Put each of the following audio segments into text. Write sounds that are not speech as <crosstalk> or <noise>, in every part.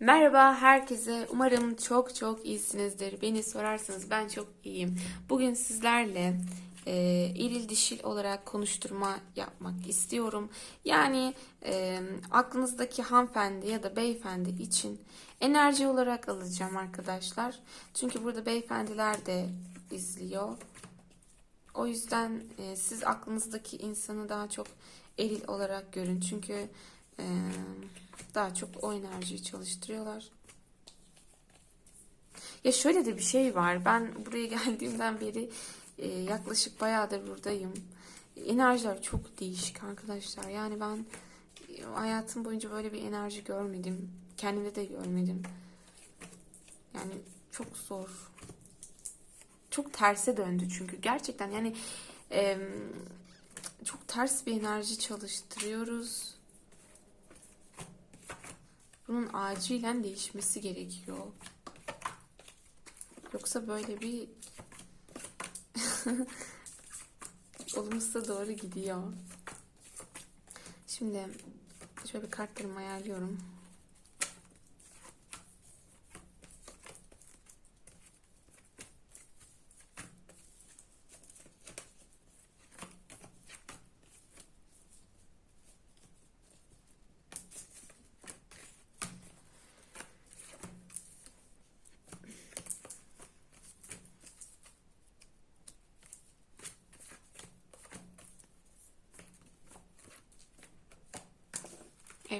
Merhaba herkese. Umarım çok çok iyisinizdir. Beni sorarsanız ben çok iyiyim. Bugün sizlerle e, eril dişil olarak konuşturma yapmak istiyorum. Yani e, aklınızdaki hanımefendi ya da beyefendi için enerji olarak alacağım arkadaşlar. Çünkü burada beyefendiler de izliyor. O yüzden e, siz aklınızdaki insanı daha çok eril olarak görün. Çünkü daha çok o enerjiyi çalıştırıyorlar. Ya şöyle de bir şey var. Ben buraya <laughs> geldiğimden beri e, yaklaşık bayağıdır buradayım. Enerjiler çok değişik arkadaşlar. Yani ben e, hayatım boyunca böyle bir enerji görmedim. Kendimde de görmedim. Yani çok zor. Çok terse döndü çünkü gerçekten yani çok ters bir enerji çalıştırıyoruz. Bunun acilen değişmesi gerekiyor. Yoksa böyle bir <laughs> olumsuza doğru gidiyor. Şimdi şöyle bir kartlarımı ayarlıyorum.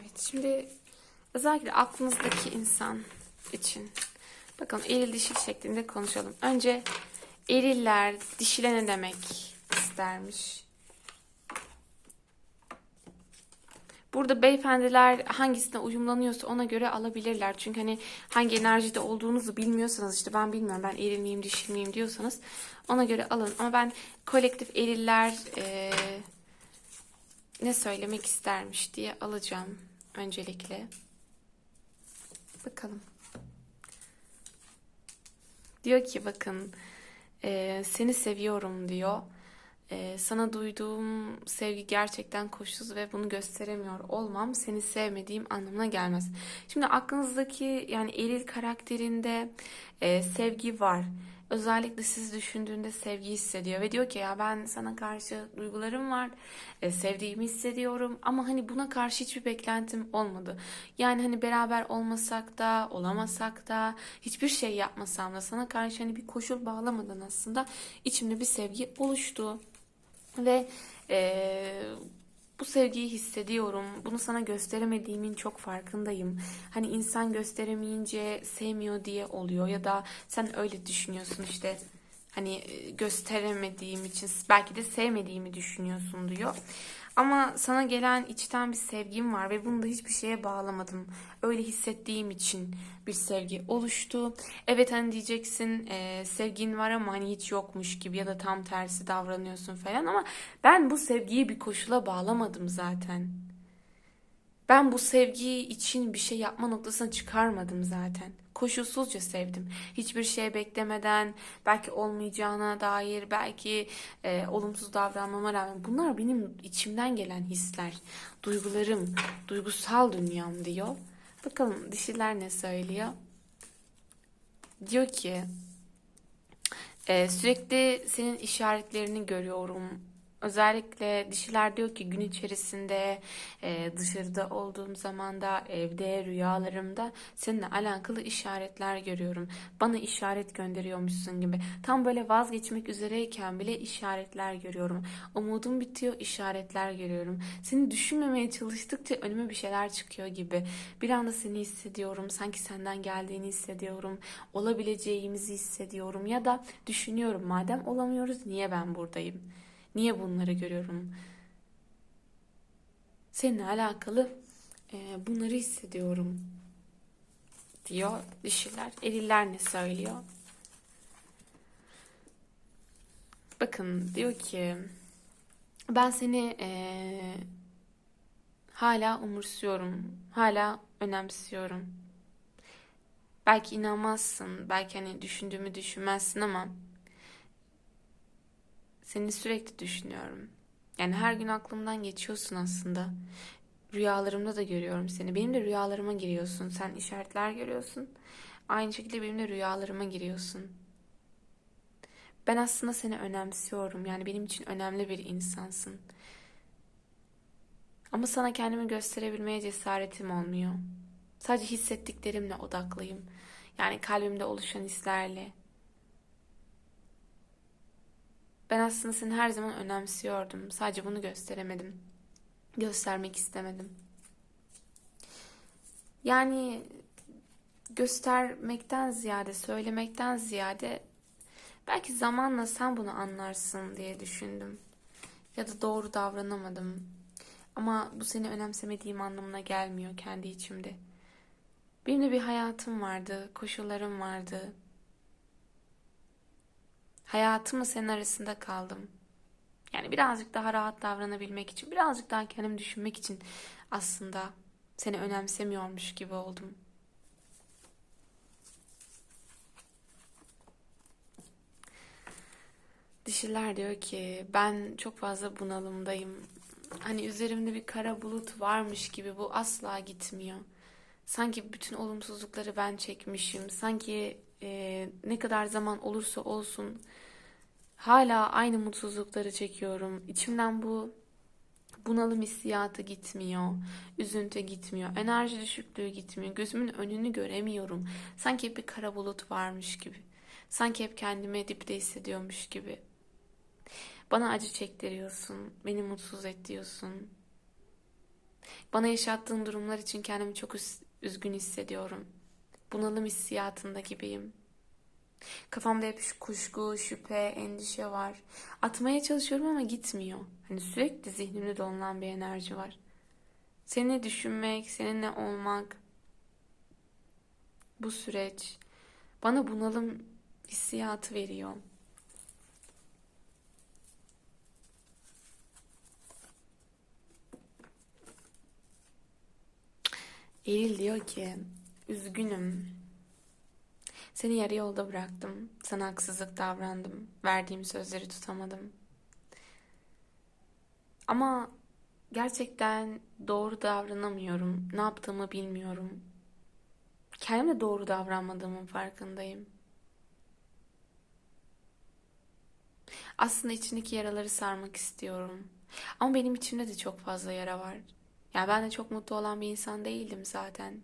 Evet, şimdi özellikle aklınızdaki insan için bakalım eril dişil şeklinde konuşalım. Önce eriller dişile ne demek istermiş? Burada beyefendiler hangisine uyumlanıyorsa ona göre alabilirler. Çünkü hani hangi enerjide olduğunuzu bilmiyorsanız işte ben bilmiyorum ben eril miyim dişil miyim diyorsanız ona göre alın. Ama ben kolektif eriller eee ne söylemek istermiş diye alacağım öncelikle. Bakalım. Diyor ki bakın e, seni seviyorum diyor. E, sana duyduğum sevgi gerçekten koşulsuz ve bunu gösteremiyor olmam seni sevmediğim anlamına gelmez. Şimdi aklınızdaki yani eril karakterinde e, sevgi var. Özellikle siz düşündüğünde sevgi hissediyor ve diyor ki ya ben sana karşı duygularım var, e, sevdiğimi hissediyorum ama hani buna karşı hiçbir beklentim olmadı. Yani hani beraber olmasak da, olamasak da, hiçbir şey yapmasam da sana karşı hani bir koşul bağlamadan aslında içimde bir sevgi oluştu. Ve e, bu sevgiyi hissediyorum. Bunu sana gösteremediğimin çok farkındayım. Hani insan gösteremeyince sevmiyor diye oluyor ya da sen öyle düşünüyorsun işte. Hani e, gösteremediğim için belki de sevmediğimi düşünüyorsun diyor. Ama sana gelen içten bir sevgim var ve bunu da hiçbir şeye bağlamadım. Öyle hissettiğim için bir sevgi oluştu. Evet hani diyeceksin e, sevgin var ama hani hiç yokmuş gibi ya da tam tersi davranıyorsun falan ama ben bu sevgiyi bir koşula bağlamadım zaten. Ben bu sevgi için bir şey yapma noktasına çıkarmadım zaten. Koşulsuzca sevdim. Hiçbir şey beklemeden, belki olmayacağına dair, belki e, olumsuz davranmama rağmen bunlar benim içimden gelen hisler, duygularım, duygusal dünyam diyor. Bakalım dişiler ne söylüyor? Diyor ki e, sürekli senin işaretlerini görüyorum Özellikle dişiler diyor ki gün içerisinde e, dışarıda olduğum zaman da evde rüyalarımda seninle alakalı işaretler görüyorum. Bana işaret gönderiyormuşsun gibi. Tam böyle vazgeçmek üzereyken bile işaretler görüyorum. Umudum bitiyor işaretler görüyorum. Seni düşünmemeye çalıştıkça önüme bir şeyler çıkıyor gibi. Bir anda seni hissediyorum. Sanki senden geldiğini hissediyorum. Olabileceğimizi hissediyorum ya da düşünüyorum madem olamıyoruz niye ben buradayım? Niye bunları görüyorum? Seninle alakalı e, bunları hissediyorum diyor dişiler. Eriller ne söylüyor? Bakın diyor ki ben seni e, hala umursuyorum. Hala önemsiyorum. Belki inanmazsın. Belki hani düşündüğümü düşünmezsin ama seni sürekli düşünüyorum. Yani her gün aklımdan geçiyorsun aslında. rüyalarımda da görüyorum seni. Benim de rüyalarıma giriyorsun. Sen işaretler görüyorsun. Aynı şekilde benim de rüyalarıma giriyorsun. Ben aslında seni önemsiyorum. Yani benim için önemli bir insansın. Ama sana kendimi gösterebilmeye cesaretim olmuyor. Sadece hissettiklerimle odaklıyım. Yani kalbimde oluşan hislerle. Ben aslında seni her zaman önemsiyordum. Sadece bunu gösteremedim. Göstermek istemedim. Yani göstermekten ziyade, söylemekten ziyade belki zamanla sen bunu anlarsın diye düşündüm. Ya da doğru davranamadım. Ama bu seni önemsemediğim anlamına gelmiyor kendi içimde. Benim de bir hayatım vardı, koşullarım vardı. Hayatımla senin arasında kaldım. Yani birazcık daha rahat davranabilmek için, birazcık daha kendimi düşünmek için aslında seni önemsemiyormuş gibi oldum. Dişiler diyor ki ben çok fazla bunalımdayım. Hani üzerimde bir kara bulut varmış gibi bu asla gitmiyor. Sanki bütün olumsuzlukları ben çekmişim. Sanki e, ne kadar zaman olursa olsun hala aynı mutsuzlukları çekiyorum. İçimden bu bunalım hissiyatı gitmiyor. Üzüntü gitmiyor. Enerji düşüklüğü gitmiyor. Gözümün önünü göremiyorum. Sanki hep bir kara bulut varmış gibi. Sanki hep kendimi dipte hissediyormuş gibi. Bana acı çektiriyorsun. Beni mutsuz et diyorsun. Bana yaşattığın durumlar için kendimi çok üz- üzgün hissediyorum. Bunalım hissiyatında gibiyim. Kafamda hep şu kuşku, şüphe, endişe var. Atmaya çalışıyorum ama gitmiyor. Hani sürekli zihnimde dolanan bir enerji var. Seninle düşünmek, seninle olmak, bu süreç bana bunalım hissiyatı veriyor. Eylül diyor ki, üzgünüm. Seni yarı yolda bıraktım. Sana haksızlık davrandım. Verdiğim sözleri tutamadım. Ama gerçekten doğru davranamıyorum. Ne yaptığımı bilmiyorum. Kendime doğru davranmadığımın farkındayım. Aslında içindeki yaraları sarmak istiyorum. Ama benim içimde de çok fazla yara var. Yani ben de çok mutlu olan bir insan değildim zaten.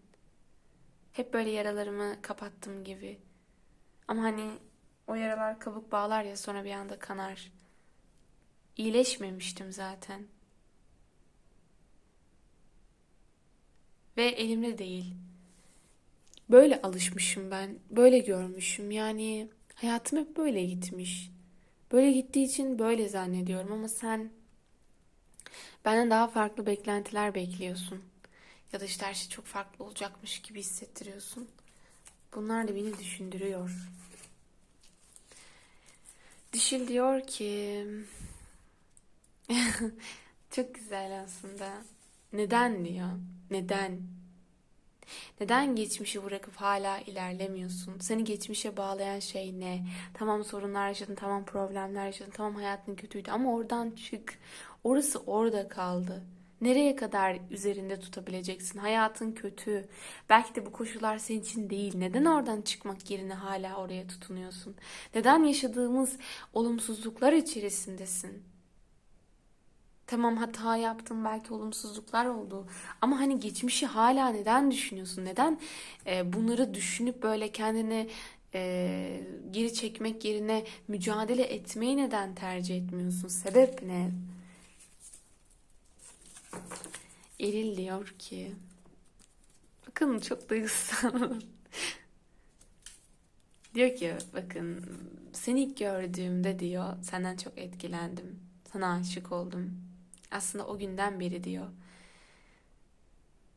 Hep böyle yaralarımı kapattım gibi. Ama hani o yaralar kabuk bağlar ya sonra bir anda kanar. İyileşmemiştim zaten. Ve elimde değil. Böyle alışmışım ben. Böyle görmüşüm. Yani hayatım hep böyle gitmiş. Böyle gittiği için böyle zannediyorum ama sen benden daha farklı beklentiler bekliyorsun. Ya da işte her şey çok farklı olacakmış gibi hissettiriyorsun. Bunlar da beni düşündürüyor. Dişil diyor ki <laughs> çok güzel aslında. Neden diyor. Neden? Neden geçmişi bırakıp hala ilerlemiyorsun? Seni geçmişe bağlayan şey ne? Tamam sorunlar yaşadın, tamam problemler yaşadın, tamam hayatın kötüydü ama oradan çık. Orası orada kaldı. Nereye kadar üzerinde tutabileceksin? Hayatın kötü. Belki de bu koşullar senin için değil. Neden oradan çıkmak yerine hala oraya tutunuyorsun? Neden yaşadığımız olumsuzluklar içerisindesin? Tamam hata yaptın belki olumsuzluklar oldu ama hani geçmişi hala neden düşünüyorsun? Neden e, bunları düşünüp böyle kendini e, geri çekmek yerine mücadele etmeyi neden tercih etmiyorsun? Sebep ne? Eril diyor ki bakın çok duygusal. <laughs> diyor ki bakın seni ilk gördüğümde diyor senden çok etkilendim. Sana aşık oldum. Aslında o günden beri diyor.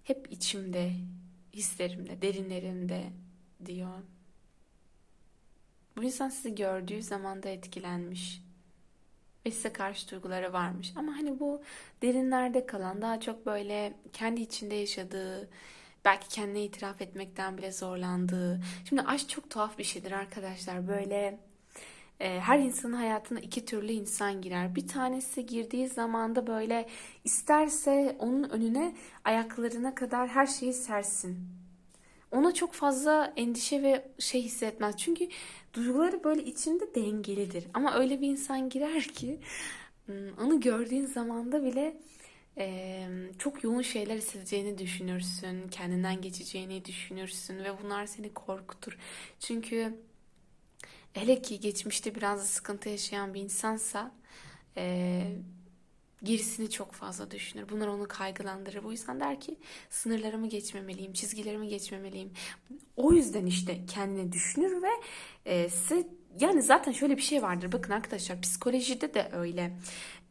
Hep içimde, hislerimde, derinlerimde diyor. Bu insan sizi gördüğü zaman da etkilenmiş. Ve size karşı duyguları varmış. Ama hani bu derinlerde kalan, daha çok böyle kendi içinde yaşadığı, belki kendine itiraf etmekten bile zorlandığı. Şimdi aşk çok tuhaf bir şeydir arkadaşlar. Böyle e, her insanın hayatına iki türlü insan girer. Bir tanesi girdiği zaman da böyle isterse onun önüne ayaklarına kadar her şeyi sersin. Ona çok fazla endişe ve şey hissetmez. Çünkü duyguları böyle içinde dengelidir. Ama öyle bir insan girer ki hmm, onu gördüğün zaman da bile e, çok yoğun şeyler hissedeceğini düşünürsün. Kendinden geçeceğini düşünürsün ve bunlar seni korkutur. Çünkü hele ki geçmişte biraz da sıkıntı yaşayan bir insansa e, gerisini çok fazla düşünür. Bunlar onu kaygılandırır. Bu yüzden der ki sınırlarımı geçmemeliyim, çizgilerimi geçmemeliyim. O yüzden işte kendini düşünür ve e, size yani zaten şöyle bir şey vardır. Bakın arkadaşlar psikolojide de öyle.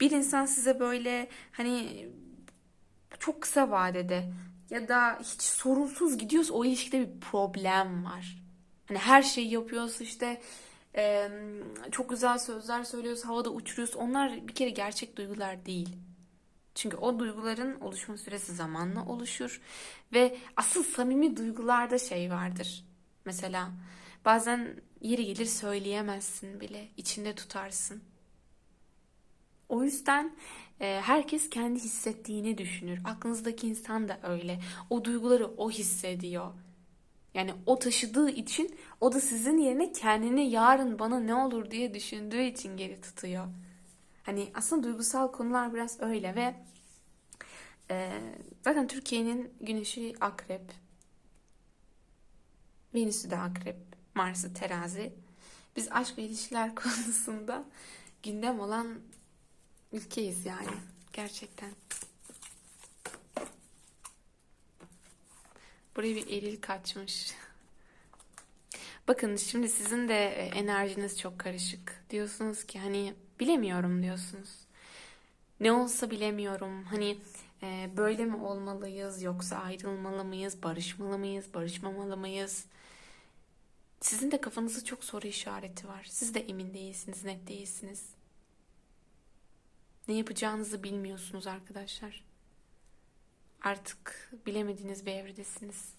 Bir insan size böyle hani çok kısa vadede ya da hiç sorunsuz gidiyorsa o ilişkide bir problem var. Hani her şeyi yapıyorsa işte e, çok güzel sözler söylüyorsa havada uçuruyorsa onlar bir kere gerçek duygular değil. Çünkü o duyguların oluşma süresi zamanla oluşur ve asıl samimi duygularda şey vardır. Mesela bazen yeri gelir söyleyemezsin bile, içinde tutarsın. O yüzden e, herkes kendi hissettiğini düşünür. Aklınızdaki insan da öyle. O duyguları o hissediyor. Yani o taşıdığı için o da sizin yerine kendini yarın bana ne olur diye düşündüğü için geri tutuyor. Hani aslında duygusal konular biraz öyle ve e, zaten Türkiye'nin güneşi akrep, Venüs'ü de akrep, Mars'ı terazi. Biz aşk ve ilişkiler <laughs> konusunda gündem olan ülkeyiz yani gerçekten. Buraya bir eril kaçmış. Bakın şimdi sizin de e, enerjiniz çok karışık. Diyorsunuz ki hani bilemiyorum diyorsunuz. Ne olsa bilemiyorum. Hani e, böyle mi olmalıyız yoksa ayrılmalı mıyız, barışmalı mıyız, barışmamalı mıyız? Sizin de kafanızda çok soru işareti var. Siz de emin değilsiniz, net değilsiniz. Ne yapacağınızı bilmiyorsunuz arkadaşlar. Artık bilemediğiniz bir evredesiniz.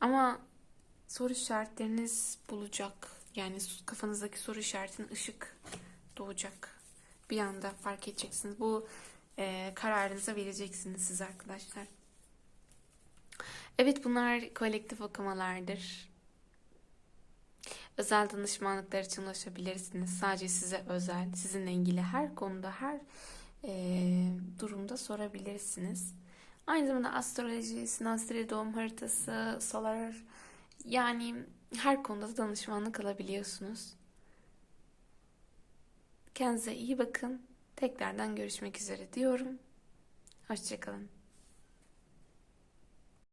Ama soru işaretleriniz bulacak. Yani kafanızdaki soru işaretinin ışık doğacak. Bir anda fark edeceksiniz. Bu e, kararınızı vereceksiniz siz arkadaşlar. Evet bunlar kolektif okumalardır. Özel danışmanlıklar için ulaşabilirsiniz. Sadece size özel, sizinle ilgili her konuda, her e, durumda sorabilirsiniz. Aynı zamanda astroloji, sinastri doğum haritası, solar yani her konuda da danışmanlık alabiliyorsunuz. Kendinize iyi bakın. Tekrardan görüşmek üzere diyorum. Hoşçakalın.